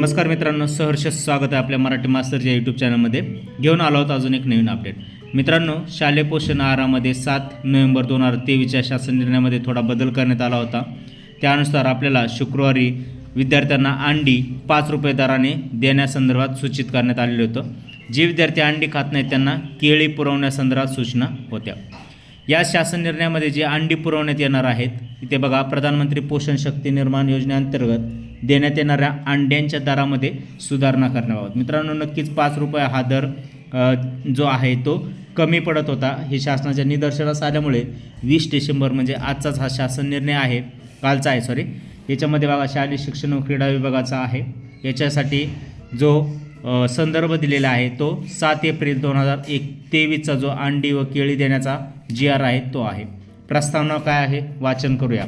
नमस्कार मित्रांनो सहर्ष स्वागत आहे आपल्या मराठी मास्तरच्या यूट्यूब चॅनलमध्ये घेऊन आलो आहोत अजून एक नवीन अपडेट मित्रांनो शालेय पोषण आहारामध्ये सात नोव्हेंबर दोन हजार तेवीसच्या शासन निर्णयामध्ये थोडा बदल करण्यात आला होता. त्यानुसार आपल्याला शुक्रवारी विद्यार्थ्यांना अंडी पाच रुपये दराने देण्यासंदर्भात सूचित करण्यात आलेलं होतं. जे विद्यार्थी अंडी खात नाहीत त्यांना केळी पुरवण्यासंदर्भात सूचना होत्या. या शासन निर्णयामध्ये जे अंडी पुरवण्यात येणार आहेत ते बघा प्रधानमंत्री पोषण शक्ती निर्माण योजनेअंतर्गत देण्यात येणाऱ्या अंड्यांच्या दरामध्ये सुधारणा करण्याबाबत. मित्रांनो नक्कीच पाच रुपये हा दर जो आहे तो कमी पडत होता. हे शासनाच्या निदर्शनास आल्यामुळे वीस डिसेंबर म्हणजे आजचाच हा शासन निर्णय आहे कालचा आहे सॉरी याच्यामध्ये बघा शालेय शिक्षण व क्रीडा विभागाचा आहे. याच्यासाठी जो संदर्भ दिलेला आहे तो सात एप्रिल दोन हजार एक तेवीसचा जो अंडी व केळी देण्याचा जी आर आहे तो आहे. प्रस्तावना काय आहे? वाचन करूया.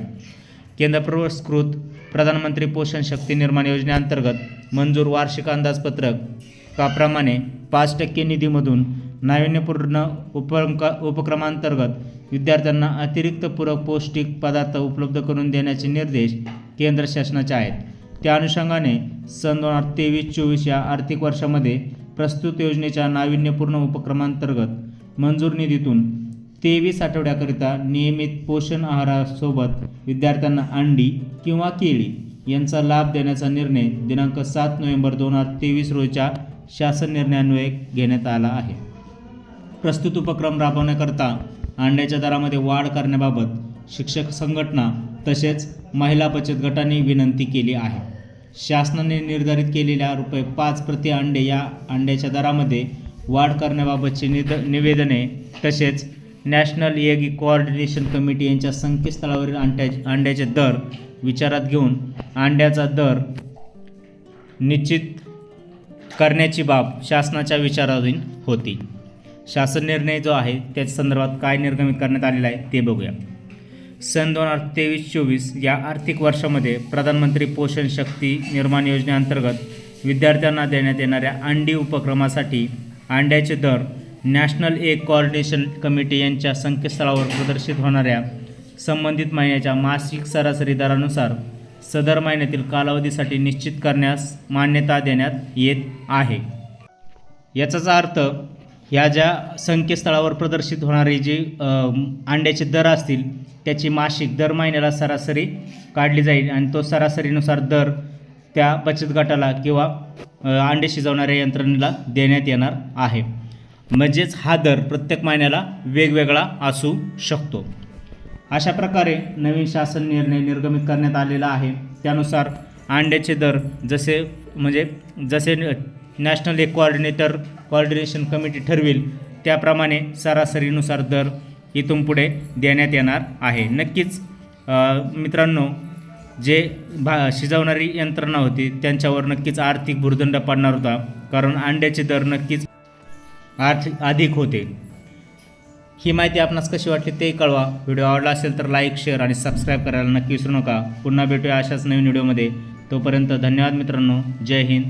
केंद्र पुरस्कृत प्रधानमंत्री पोषण शक्ती निर्माण योजनेअंतर्गत मंजूर वार्षिक अंदाजपत्रक काप्रमाणे पाच टक्के निधीमधून नाविन्यपूर्ण उपक्रम उपक्रमांतर्गत विद्यार्थ्यांना अतिरिक्त पूरक पौष्टिक पदार्थ उपलब्ध करून देण्याचे निर्देश केंद्र शासनाचे आहेत. त्या अनुषंगाने सन दोन हजार तेवीस चोवीस या आर्थिक वर्षामध्ये प्रस्तुत योजनेच्या नाविन्यपूर्ण उपक्रमांतर्गत मंजूर निधीतून तेवीस आठवड्याकरिता नियमित पोषण आहारासोबत विद्यार्थ्यांना अंडी किंवा केळी यांचा लाभ देण्याचा निर्णय दिनांक सात नोव्हेंबर दोन हजार तेवीस रोजीच्या शासन निर्णयान्वये घेण्यात आला आहे. प्रस्तुत उपक्रम राबवण्याकरता अंड्याच्या दरामध्ये वाढ करण्याबाबत शिक्षक संघटना तसेच महिला बचत गटांनी विनंती केली आहे. शासनाने निर्धारित केलेल्या रुपये पाच प्रति अंडे या अंड्याच्या दरामध्ये वाढ करण्याबाबतची निद निवेदने तसेच नॅशनल एग कोऑर्डिनेशन कमिटी यांच्या संकेतस्थळावरील अंड्या अंड्याचे दर विचारात घेऊन अंड्याचा दर निश्चित करण्याची बाब शासनाच्या विचाराधीन होती. शासन निर्णय जो आहे त्याच्या संदर्भात काय निर्गमित करण्यात आलेला आहे ते बघूया. सन दोन हजार तेवीस चोवीस या आर्थिक वर्षामध्ये प्रधानमंत्री पोषण शक्ती निर्माण योजनेअंतर्गत विद्यार्थ्यांना देण्यात येणाऱ्या अंडी उपक्रमासाठी अंड्याचे दर नॅशनल ए कोऑर्डिनेशन कमिटी यांच्या संकेतस्थळावर प्रदर्शित होणाऱ्या संबंधित महिन्याच्या मासिक सरासरी दरानुसार सदर महिन्यातील कालावधीसाठी निश्चित करण्यास मान्यता देण्यात येत आहे. याचाच अर्थ ह्या ज्या संकेतस्थळावर प्रदर्शित होणारे जे अंड्याचे दर असतील त्याची मासिक दर महिन्याला सरासरी काढली जाईल आणि तो सरासरीनुसार दर त्या बचत गटाला किंवा अंडे शिजवणाऱ्या यंत्रणेला देण्यात येणार आहे. म्हणजेच हा दर प्रत्येक महिन्याला वेगवेगळा असू शकतो. अशा प्रकारे नवीन शासन निर्णय निर्गमित करण्यात आलेला आहे. त्यानुसार अंड्याचे दर जसे म्हणजे जसे नॅशनल एक कोऑर्डिनेटर कोऑर्डिनेशन कमिटी ठरवेल त्याप्रमाणे सरासरीनुसार दर इथून पुढे देण्यात येणार आहे. नक्कीच मित्रांनो जे भा शिजवणारी यंत्रणा होती त्यांच्यावर नक्कीच आर्थिक भुर्दंड पडणार होता. कारण अंड्याचे दर नक्कीच आर्थिक अधिक होते. ही माहिती आपणास कशी वाटली ते कळवा. व्हिडिओ आवडला असेल तर लाईक शेअर आणि सबस्क्राईब करायला नक्की विसरू नका. पुन्हा भेटूया अशाच नवीन व्हिडिओमध्ये. तोपर्यंत धन्यवाद मित्रांनो. जय हिंद.